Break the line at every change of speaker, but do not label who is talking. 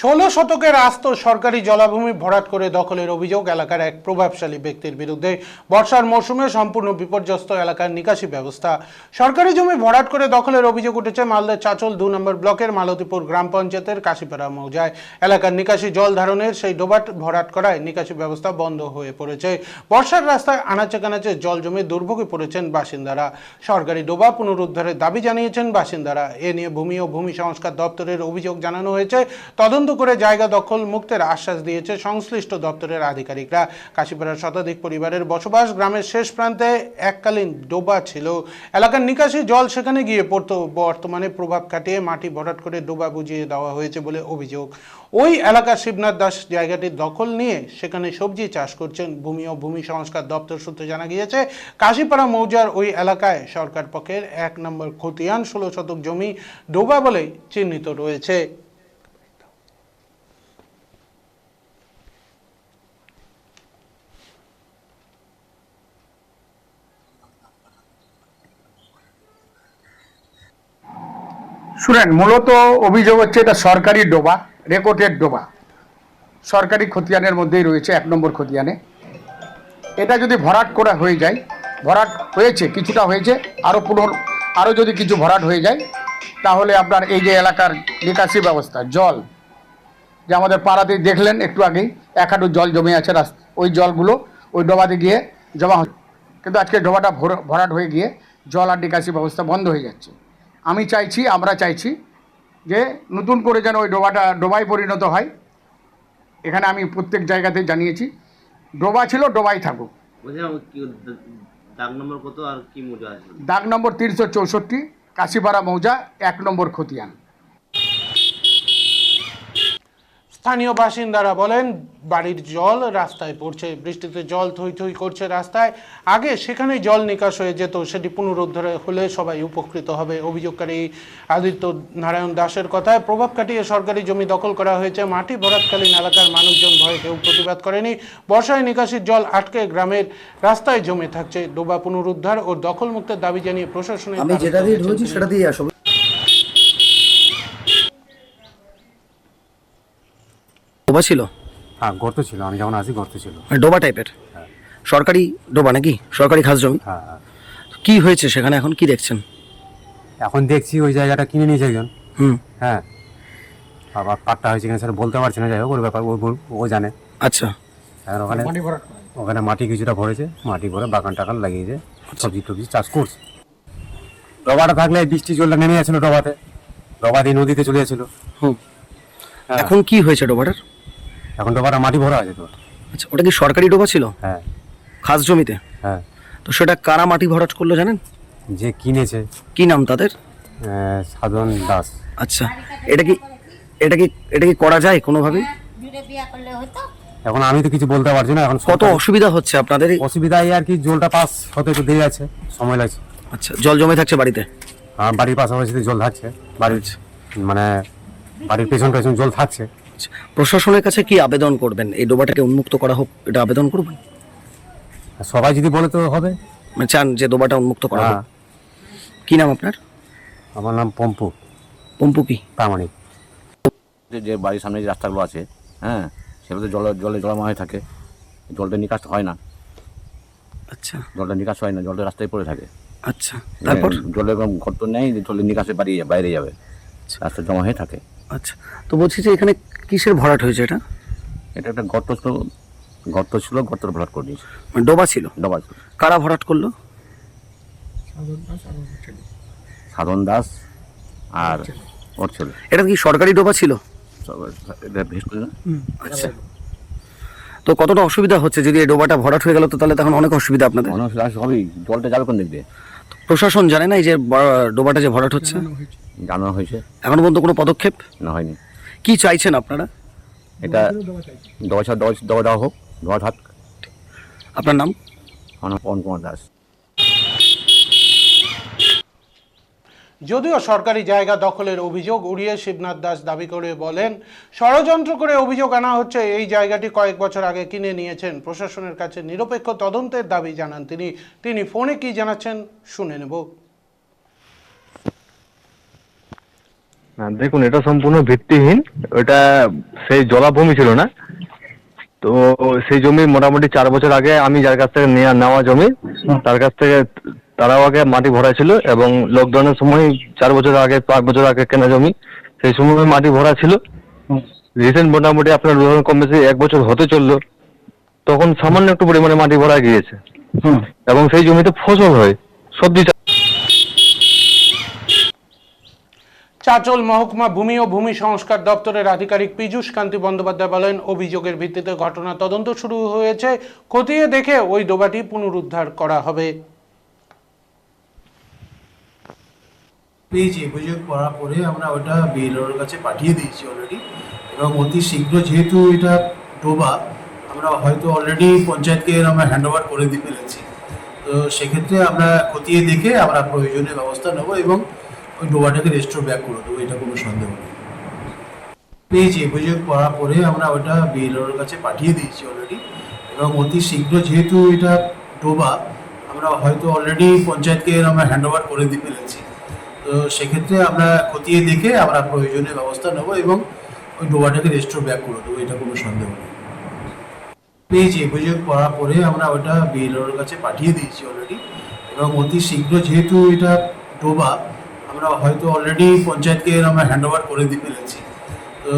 ষোলো শতকের আস্ত সরকারি জলাভূমি ভরাট করে দখলের অভিযোগ এলাকার এক প্রভাবশালী ব্যক্তির বিরুদ্ধে। বর্ষার মৌসুমে সম্পূর্ণ বিপর্যস্ত এলাকার নিকাশি ব্যবস্থা। সরকারি জমি ভরাট করে দখলের অভিযোগ উঠেছে মালদার চাচল দু নম্বর ব্লকের মালতীপুর গ্রাম পঞ্চায়েতের কাশিপাড়া মৌজায়। এলাকার নিকাশি জল ধারণের সেই ডোবাট ভরাট করায় নিকাশি ব্যবস্থা বন্ধ হয়ে পড়েছে। বর্ষার রাস্তায় আনাচে কানাচে জল জমে দুর্ভোগে পড়েছেন বাসিন্দারা। সরকারি ডোবা পুনরুদ্ধারের দাবি জানিয়েছেন বাসিন্দারা। এ নিয়ে ভূমি ও ভূমি সংস্কার দপ্তরের অভিযোগ জানানো হয়েছে। তদন্ত করে জায়গা দখল মুক্তের আশ্বাস দিয়েছে সংশ্লিষ্ট দপ্তরের আধিকারিকরা। কাশীপাড়ার শতাধিক পরিবারের বসবাস গ্রামের শেষ প্রান্তে এককালীন ডোবা ছিল। এলাকার নিকাশি জল সেখানে গিয়ে পড়তো। বর্তমানে প্রভাব কাটিয়ে মাটি ভরাট করে ডোবা বুঝিয়ে দেওয়া হয়েছে বলে অভিযোগ। ওই এলাকার শিবনাথ দাস জায়গাটির দখল নিয়ে সেখানে সবজি চাষ করছেন। ভূমি ও ভূমি সংস্কার দপ্তর সূত্রে জানা গিয়েছে, কাশীপাড়া মৌজার ওই এলাকায় সরকার পক্ষের এক নম্বর খতিয়ান ষোলো শতক জমি ডোবা বলে চিহ্নিত রয়েছে।
শুনেন, মূলত অভিযোগ হচ্ছে এটা সরকারি ডোবা রেকর্ডেড ডোবা। সরকারি খতিয়ানের মধ্যেই রয়েছে, এক নম্বর খতিয়ানে। এটা যদি ভরাট করা হয়ে যায়, ভরাট হয়েছে, কিছুটা হয়েছে আরও পুনর আরও যদি কিছু ভরাট হয়ে যায়, তাহলে আপনার এই যে এলাকার নিকাশি ব্যবস্থা, জল, যে আমাদের পাড়াতেই দেখলেন একটু আগেই, এক হাঁটু জল জমে আছে রাস্তা, ওই জলগুলো ওই ডোবাতে গিয়ে জমা হচ্ছে। কিন্তু আজকে ডোবাটা ভর- ভরাট হয়ে গিয়ে জল আর নিকাশি ব্যবস্থা বন্ধ হয়ে যাচ্ছে। আমি চাইছি আমরা চাইছি যে নতুন করে যেন ওই ডোবাটা ডোবায় পরিণত হয়। এখানে আমি প্রত্যেক জায়গাতে জানিয়েছি ডোবা ছিল ডোবাই থাকুক।
দাগ নম্বর কত আর কি মজা
দাগ নম্বর তিনশো চৌষট্টি কাশিপাড়া মৌজা এক নম্বর খতিয়ান।
স্থানীয় বাসিন্দারা বলেন বাড়ির জল রাস্তায় পড়ছে বৃষ্টিতে জল থই থই করছে রাস্তায়। আগে সেখানে জল নিকাশ হয়ে যেত সেটি পুনরুদ্ধার হলে সবাই উপকৃত হবে অভিযোগকারী আদিত্য নারায়ণ দাসের কথায়। প্রভাব কাটিয়ে সরকারি জমি দখল করা হয়েছে মাটি ভরাটকালীন এলাকার মানুষজন ভয়ে কেউ প্রতিবাদ করেনি। বর্ষায় নিকাশির জল আটকে গ্রামের রাস্তায় জমে থাকছে ডোবা পুনরুদ্ধার ও দখল মুক্তের দাবি জানিয়ে প্রশাসনের
আমি যেটা দিয়ে ঢুকেছি সেটা দিয়ে আসব। ডোবা ছিল?
হ্যাঁ গর্ত ছিল। আমি যখন আসি গর্ত ছিল।
মানে ডোবা টাইপের সরকারি ডোবা নাকি? সরকারি খাস জমি?
হ্যাঁ হ্যাঁ।
কি হয়েছে সেখানে এখন? কি দেখছেন?
এখন দেখছি ওই জায়গাটা কিনে নিয়েছে একজন।
হুম।
হ্যাঁ। আবার কাটটা হয়েছে কিনা সেটা বলতে পারছি না। যাই হোক ওর ব্যাপার ও ও- ও জানে।
আচ্ছা।
এখন ওখানে ওখানে মাটি কিছুটা ভরেছে। মাটি ভরে বাগান টাগান লাগিয়েছে। সবজি টবজি চাষ করছে। ডবাটা থাকলে বৃষ্টি জলটা নেমে যাচ্ছিল ডবাতে। ডবা দিয়ে নদীতে চলে যাচ্ছিল।
হুম।
হ্যাঁ।
এখন কি হয়েছে ডোবাটার?
এখন ডবাটা মাটি ভরা আছে তো।
আচ্ছা ওটা কি সরকারি ডোবা ছিল?
হ্যাঁ।
খাস জমিতে?
হ্যাঁ।
তো সেটা কারা মাটি ভরাট করল জানেন?
যে কিনেছে।
কি নাম তাদের?
সাধন দাস।
আচ্ছা এটা কি এটা কি এটা কি করা যায়
হতো
এখন আমি তো কিছু বলতে পারছি না এখন
কত অসুবিধা হচ্ছে আপনাদের
অসুবিধা এই আর কি জলটা পাস হতে একটু দেরি আছে সময় লাগছে।
আচ্ছা জল জমে থাকছে বাড়িতে?
আর বাড়ির পাশাপাশি জল থাকছে বাড়ির মানে বাড়ির পেছন পেছন জল থাকছে।
আচ্ছা, প্রশাসনের কাছে কি আবেদন করবেন? এই ডোবাটাকে উন্মুক্ত করা হোক এটা আবেদন করবেন?
আর সবাই যদি বলে তো হবে।
মানে চান যে ডোবাটা উন্মুক্ত করা হোক।
হ্যাঁ।
কি নাম আপনার?
আমার নাম পম্পু।
পম্পু কি?
প্রামাণিক।
যে যে বাড়ির সামনে যে রাস্তাগুলো আছে হ্যাঁ সেগুলো জল জলে জলময় হয়ে থাকে। জলটা নিকাশ হয় না।
আচ্ছা।
জলটা নিকাশ হয় না জলটা রাস্তায় পড়ে থাকে।
আচ্ছা। তারপর?
মানে জলের গর্ত নেই যে জলের নিকাশে বাড়িয়ে বাইরে যাবে। রাস্তা জমা হয়ে থাকে।
আচ্ছা তো বলছি যে এখানে কিসের ভরাট হয়েছে এটা?
এটা একটা গর্ত ছিল গর্ত ছিল গর্তটা ভরাট করে দিয়েছে।
মানে ডোবা ছিল?
ডবা ছিল।
কারা ভরাট করল?
সাধন দাস আর ওর ছিল।
এটা কি সরকারি ডোবা ছিল?
এটা ভেস না
আচ্ছা। তো কতটা অসুবিধা হচ্ছে যদি এই ডোবাটা ভরাট হয়ে গেল তো তাহলে তখন অনেক অসুবিধা আপনাদের।
হচ্ছে আসলে হবেই জলটা যাবে কোন দিক দিয়ে?
প্রশাসন জানে না এই যে ডোবাটা যে ভরাট হচ্ছে?
জানানো হয়েছে।
এখনও পর্যন্ত কোনো পদক্ষেপ?
না হয়নি।
কি চাইছেন আপনারা?
এটা দশ দশ দেওয়া দেওয়া হোক দেওয়া থাক।
আপনার নাম?
আমার নাম পবন কুমার দাস।
যদিও সরকারি জায়গা দখলের অভিযোগ উড়িয়ে শিবনাথ দাস দাবি করে বলেন ষড়যন্ত্র করে অভিযোগ আনা হচ্ছে এই জায়গাটি কয়েক বছর আগে কিনে নিয়েছেন। প্রশাসনের কাছে নিরপেক্ষ তদন্তের দাবি জানান তিনি। তিনি ফোনে কি জানাচ্ছেন শুনে নেব।
না দেখুন এটা সম্পূর্ণ ভিত্তিহীন। ওটা সেই জলাভূমি ছিল না। তো সেই জমি মোটামুটি চার বছর আগে আমি যার কাছ থেকে নেওয়া নেওয়া জমি তার কাছ থেকে তারাও আগে মাটি ভরা ছিল এবং লকডাউনের সময় চার বছর আগে পাঁচ বছর আগে কেনা জমি সেই সময় মাটি ভরা ছিল। রিসেন্ট মোটামুটি আপনার ধরুন কম বেশি এক বছর হতে চলল। তখন সামান্য একটু পরিমাণে মাটি ভরা গিয়েছে। এবং সেই জমিতে ফসল হয় সবজি
চাচল মহকুমা ভূমি ও ভূমি সংস্কার দপ্তরের আধিকারিক পীযূষ কান্তি বন্দ্যোপাধ্যায় বলেন, অভিযোগের ভিত্তিতে ঘটনা তদন্ত শুরু হয়েছে। খতিয়ে দেখে ওই ডোবাটি পুনরুদ্ধার করা হবে।
পেয়েছি অভিযোগ করার পরে আমরা ওটা বিএলওর কাছে পাঠিয়ে দিয়েছি অলরেডি এবং অতি শীঘ্র যেহেতু এটা ডোবা, আমরা হয়তো অলরেডি পঞ্চায়েতকে আমরা হ্যান্ড ওভার করে দিয়ে ফেলেছি তো সেক্ষেত্রে আমরা খতিয়ে দেখে আমরা প্রয়োজনীয় ব্যবস্থা নেব এবং ওই ডোবাটাকে রেস্টোর ব্যাক করে দেবো, এটা কোনো সন্দেহ নেই। পেয়েছি অভিযোগ করার পরে আমরা ওটা বিএলওর কাছে পাঠিয়ে দিয়েছি অলরেডি এবং অতি শীঘ্র যেহেতু এটা ডোবা, আমরা হয়তো অলরেডি পঞ্চায়েতকে আমরা হ্যান্ড ওভার করে দিয়ে ফেলেছি। তো সেক্ষেত্রে আমরা খতিয়ে দেখে আমরা প্রয়োজনীয় ব্যবস্থা নেব এবং ওই ডোবাটাকে রেস্টোর ব্যাক করে দেবো, এটা কোনো সন্দেহ নেই। পেয়েছি অভিযোগ করার পরে আমরা ওটা বিএলওর কাছে পাঠিয়ে দিয়েছি অলরেডি এবং অতি শীঘ্র যেহেতু এটা ডোবা আমরা হয়তো অলরেডি পঞ্চায়েতকে আমরা হ্যান্ড ওভার করে দিয়ে ফেলেছি তো